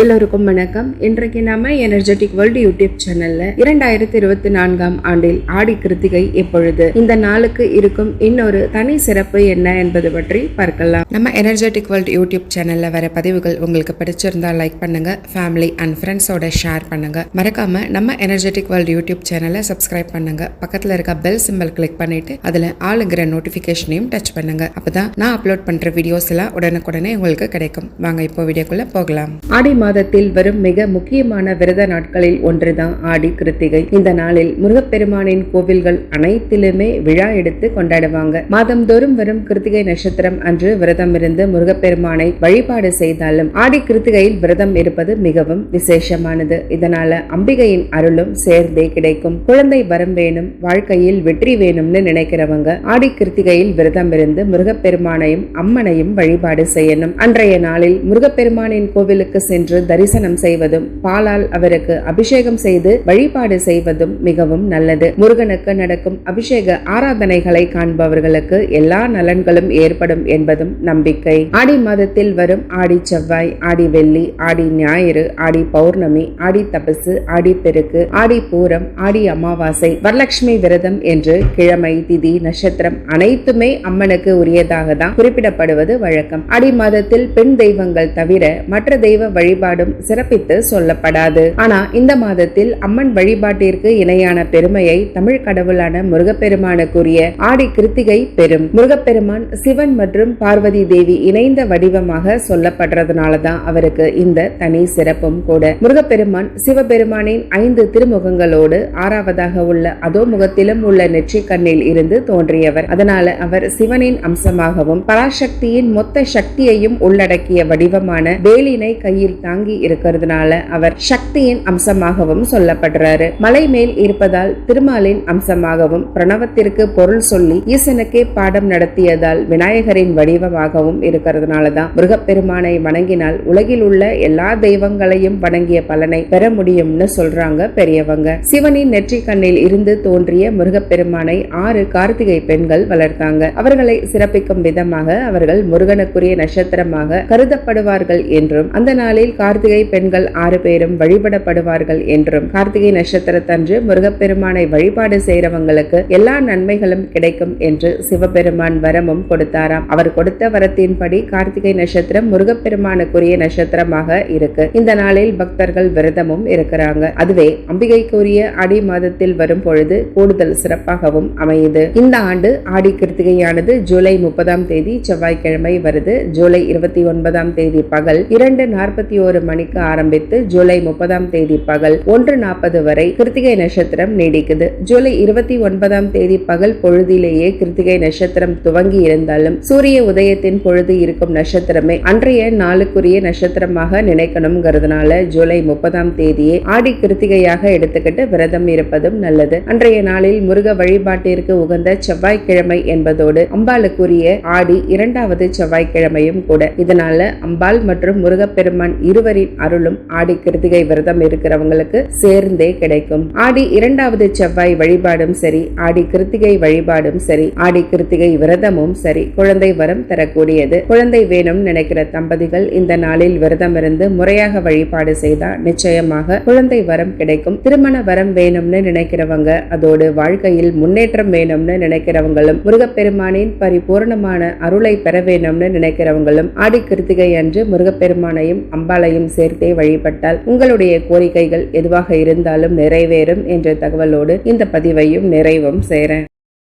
எல்லோருக்கும் வணக்கம். இன்றைக்கு நாம எனர்ஜெட்டிக் வேர்ல்டு யூடியூப் சேனல்ல இரண்டாயிரத்தி இருபத்தி நான்காம் ஆண்டில் ஆடி கிருத்திகை எப்பொழுது இந்த நாளுக்கு இருக்கும் இன்னொரு தனி சிறப்பு என்ன என்பது பற்றி பார்க்கலாம். நம்ம எனர்ஜெட்டிக் வேர்ல்டு யூடியூப் சேனல்ல வர பதிவுகள் உங்களுக்கு பிடிச்சிருந்தா லைக் பண்ணுங்க ஃபேமிலி அண்ட் ஃப்ரெண்ட்ஸோட ஷேர் பண்ணுங்க. மறக்காம நம்ம எனர்ஜெட்டிக் வேர்ல்டு யூடியூப் சேனலை சப்ஸ்கிரைப் பண்ணுங்க. பக்கத்துல இருக்க பெல் சிம்பல் கிளிக் பண்ணிட்டு அதுல ஆளுங்கிற நோட்டிபிகேஷனையும் டச் பண்ணுங்க. அப்பதான் நான் அப்லோட் பண்ற வீடியோஸ் எல்லாம் உடனுக்குடனே உங்களுக்கு கிடைக்கும். வாங்க இப்போ வீடியோக்குள்ள போகலாம். ஆடி மாதத்தில் வரும் மிக முக்கியமான விரத நாட்களில் ஒன்றுதான் ஆடி கிருத்திகை. இந்த நாளில் முருகப்பெருமானின் கோவில்கள் அனைத்திலுமே விழா எடுத்து கொண்டாடுவாங்க. மாதந்தோறும் வரும் கிருத்திகை நட்சத்திரம் அன்று விரதம் இருந்து முருகப்பெருமானை வழிபாடு செய்தாலும் ஆடி கிருத்திகையில் விரதம் இருப்பது மிகவும் விசேஷமானது. இதனால அம்பிகையின் அருளும் சேர்ந்தே கிடைக்கும். குழந்தை வரம் வேணும் வாழ்க்கையில் வெற்றி வேணும்னு நினைக்கிறவங்க ஆடி கிருத்திகையில் விரதம் இருந்து முருகப்பெருமானையும் அம்மனையும் வழிபாடு செய்யணும். அன்றைய நாளில் முருகப்பெருமானின் கோவிலுக்கு சென்று தரிசனம் செய்வதும் பாலால் அவருக்கு அபிஷேகம் செய்து வழிபாடு செய்வதும் மிகவும் நல்லது. முருகனுக்கு நடக்கும் அபிஷேக ஆராதனைகளை காண்பவர்களுக்கு எல்லா நலன்களும் ஏற்படும் என்பதும் நம்பிக்கை. ஆடி மாதத்தில் வரும் ஆடி செவ்வாய் ஆடி வெள்ளி ஆடி ஞாயிறு ஆடி பௌர்ணமி ஆடி தபசு ஆடி பெருக்கு ஆடி பூரம் ஆடி அமாவாசை வரலட்சுமி விரதம் என்று கிழமை திதி நட்சத்திரம் அனைத்துமே அம்மனுக்கு உரியதாக தான் குறிப்பிடப்படுவது வழக்கம். ஆடி மாதத்தில் பெண் தெய்வங்கள் தவிர மற்ற தெய்வ வழிபாடும் சிறப்பித்து சொல்லப்படாது. ஆனா இந்த மாதத்தில் அம்மன் வழிபாட்டிற்கு இணையான பெருமையை தமிழ் கடவுளான முருகப்பெருமானுக்குரிய ஆடி கிருத்திகை பெறும் முருகப்பெருமான் சிவன் மற்றும் பார்வதி தேவி இணைந்த வடிவமாக சொல்லப்படுறதுனாலதான் அவருக்கு இந்த தனி சிறப்பும் கூட. முருகப்பெருமான் சிவபெருமானின் ஐந்து திருமுகங்களோடு ஆறாவதாக உள்ள அதோ முகத்திலும் உள்ள நெற்றி கண்ணில் இருந்து தோன்றியவர். அதனால அவர் சிவனின் அம்சமாகவும் பராசக்தியின் மொத்த சக்தியையும் உள்ளடக்கிய வடிவமான வேலினை கையில் தாங்கி இருக்கிறதுனால அவர் சக்தியின் அம்சமாகவும் சொல்லப்படுறாரு. மலை மேல் இருப்பதால் திருமாலின் அம்சமாகவும் பிரணவத்திற்கு பொருள் சொல்லி ஈசனுக்கே பாடம் நடத்தியதால் விநாயகரின் வடிவமாகவும் இருக்கிறதுனாலதான் முருகப்பெருமானை வணங்கினால் உலகில் உள்ள எல்லா தெய்வங்களையும் வணங்கிய பலனை பெற முடியும்னு சொல்றாங்க பெரியவங்க. சிவனின் நெற்றி கண்ணில் இருந்து தோன்றிய முருகப்பெருமானை ஆறு கார்த்திகை பெண்கள் வளர்த்தாங்க. அவர்களை சிறப்பிக்கும் விதமாக அவர்கள் முருகனுக்குரிய நட்சத்திரமாக கருதப்படுவார்கள் என்றும் அந்த நாளில் கார்த்திகை பெண்கள் ஆறு பேரும் வழிபடப்படுவார்கள் என்றும் கார்த்திகை நட்சத்திரத்தன்று முருகப்பெருமானை வழிபாடு செய்யறவங்களுக்கு எல்லா நன்மைகளும் கிடைக்கும் என்று சிவபெருமான் வரமும் கொடுத்தாராம். அவர் கொடுத்த வரத்தின்படி கார்த்திகை நட்சத்திரம் முருகப்பெருமானுக்குரிய நட்சத்திரமாக இருக்கு. இந்த நாளில் பக்தர்கள் விரதமும் இருக்கிறாங்க. அதுவே அம்பிகைக்குரிய ஆடி மாதத்தில் வரும் பொழுது கூடுதல் சிறப்பாகவும் அமையுது. இந்த ஆண்டு ஆடி கிருத்திகையானது ஜூலை முப்பதாம் தேதி செவ்வாய்க்கிழமை வருது. ஜூலை இருபத்தி ஒன்பதாம் தேதி பகல் இரண்டு நாற்பத்தி ஒரு மணிக்கு ஆரம்பித்து ஜூலை முப்பதாம் தேதி பகல் ஒன்று நாற்பது வரை கிருத்திகை நட்சத்திரம் நீடிக்குது. ஜூலை இருபத்தி ஒன்பதாம் தேதி பகல் பொழுதிலேயே கிருத்திகை நட்சத்திரம் துவங்கி இருந்தாலும் சூரிய உதயத்தின் பொழுது இருக்கும் நட்சத்திரமே அன்றைய நாளுக்குரிய நட்சத்திரமாக நினைக்கணுங்கிறதுனால ஜூலை முப்பதாம் தேதியே ஆடி கிருத்திகையாக எடுத்துக்கிட்டு விரதம் இருப்பதும் நல்லது. அன்றைய நாளில் முருக வழிபாட்டிற்கு உகந்த செவ்வாய்க்கிழமை என்பதோடு அம்பாளுக்குரிய ஆடி இரண்டாவது செவ்வாய்க்கிழமையும் கூட. இதனால அம்பாள் மற்றும் முருகப்பெருமான் இருவரின் அருளும் ஆடி கிருத்திகை விரதம் இருக்கிறவங்களுக்கு சேர்ந்தே கிடைக்கும். ஆடி இரண்டாவது செவ்வாய் வழிபாடும் சரி ஆடி கிருத்திகை வழிபாடும் சரி ஆடி கிருத்திகை விரதமும் சரி குழந்தை வரம் தரக்கூடியது. குழந்தை வேணும் நினைக்கிற தம்பதிகள் இந்த நாளில் விரதம் இருந்து முறையாக வழிபாடு செய்தால் நிச்சயமாக குழந்தை வரம் கிடைக்கும். திருமண வரம் வேணும்னு நினைக்கிறவங்க அதோடு வாழ்க்கையில் முன்னேற்றம் வேணும்னு நினைக்கிறவங்களும் முருகப்பெருமானின் பரிபூர்ணமான அருளை பெற வேணும்னு நினைக்கிறவங்களும் ஆடி கிருத்திகை அன்று முருகப்பெருமானையும் அம்பாளையும் சேர்த்தே வழிபட்டால் உங்களுடைய கோரிக்கைகள் எதுவாக இருந்தாலும் நிறைவேறும் என்ற தகவலோடு இந்த பதிவையும் நிறைவும் சேர